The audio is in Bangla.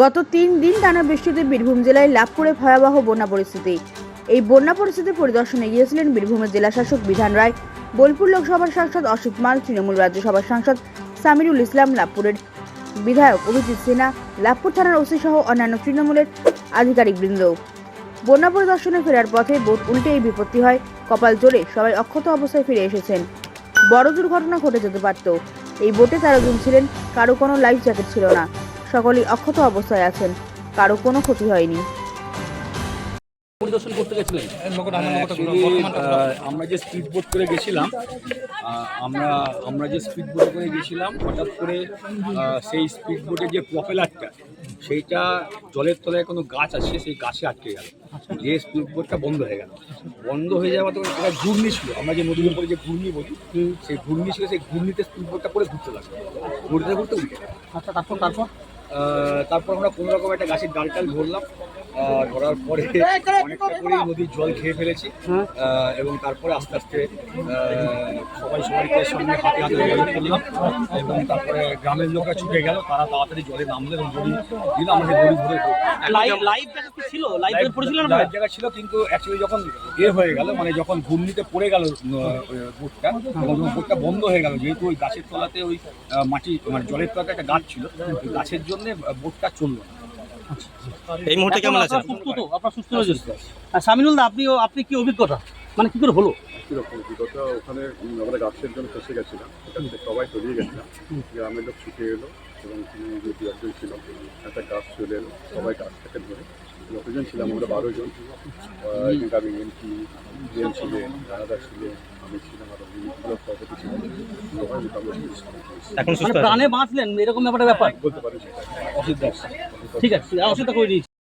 গত তিন দিন টানা বৃষ্টিতে বীরভূম জেলায় লাভপুরে ভয়াবহ বন্যা পরিস্থিতি। এই বন্যা পরিস্থিতি পরিদর্শনে গিয়েছিলেন বীরভূমের জেলা শাসক বিধান রায়, বোলপুর লোকসভার সাংসদ অসিত মাল, তৃণমূল রাজ্যসভার সাংসদ সামিরুল ইসলাম লাভপুরের বিধায়ক অভিজিৎ সিনহা, লাভপুর থানার ওসি সহ অন্যান্য তৃণমূলের আধিকারিকবৃন্দ বন্যা পরিদর্শনে ফেরার পথে বোট উল্টে এই বিপত্তি হয়, কপাল জোরে সবাই অক্ষত অবস্থায় ফিরে এসেছেন। বড় দুর্ঘটনা ঘটে যেতে পারত। এই বোটে তেরো ছিলেন কারও কোনো লাইফ জ্যাকেট ছিল না। সকলেই অক্ষত অবস্থায় আছেন। কারও কোনো ক্ষতি হয়নি। পরিদর্শন করতে গেছিলেন? আমরা যে স্পিড বোট করে গেছিলাম আমরা আমরা যে স্পিড বোট করে গেছিলাম হঠাৎ করে সেই স্পিড বোটের যে প্রপেলারটা সেইটা জলের তলায় কোনো গাছ আছে সেই গাছে আটকে গেল। যে স্পিড বোটটা বন্ধ হয়ে গেল। বন্ধ হয়ে যাওয়া তো একটা ঘূর্ণি ছিল। আমরা যে নদীর উপরে যে ঘূর্ণি বলি সেই ঘূর্ণি ছিল সেই ঘূর্ণিতে স্পিড বোটটা করে ঘুরতে লাগল। ঘুরতে ঘুরতে উঠে আচ্ছা তারপর তারপর? তারপর আমরা কোনো রকম একটা গাছের ডাল টাল ধরলাম। আহ, ধরার পরে অনেকটা করে নদীর জল খেয়ে ফেলেছি। আহ, এবং তারপরে আস্তে আস্তে আহ, সবাই সবাইকে সঙ্গে হাতে হাতে জল করলাম এবং তারপরে গ্রামের লোকরা ছুটে গেল তারা তাড়াতাড়ি জলে নামলো এবং দড়ি দিল আমাকে দড়ি ধরে ছিল? লাইভ জায়গা ছিল কিন্তু অ্যাকচুয়ালি যখন এ হয়ে গেল মানে যখন ঘূর্ণিতে পড়ে গেল বোটটা এবং বোটটা বন্ধ হয়ে গেল। যেহেতু ওই গাছের তলাতে ওই মাটি মানে জলের তলাতে একটা গাছ ছিল গাছের জন্য বোটটা চলল না। এই মুহূর্তে কেমন আছেন? সুস্থ তো আপনার সুস্থ রয়েছে সামিনুল দা আপনি আপনি কি অভিজ্ঞতা? মানে কি করে হলো? কীরকম অভিজ্ঞতা ওখানে আমরা গাছের জন্য ফেসে গেছিলাম। ওখান থেকে সবাই তলিয়ে গেছিলাম। গ্রামের লোক ছুটে এলো এবং তিনি ছিল একটা গাছ চলে এলো। সবাই গাছটাকে ধরে যতজন ছিলাম আমরা বারো জন। আহ, আমি এমপি ডিএম ছিলেন রানাদা ছিলেন আমি ছিলাম আরও সভাপতি ছিলেন। সবাই মোটামুটি এখন সুস্থ মানে প্রাণে বাঁচলেন এরকম ব্যাপারটা ব্যাপার? বলতে পারি সেটা। দাস ঠিক আছে অসুবিধা করে দিয়েছি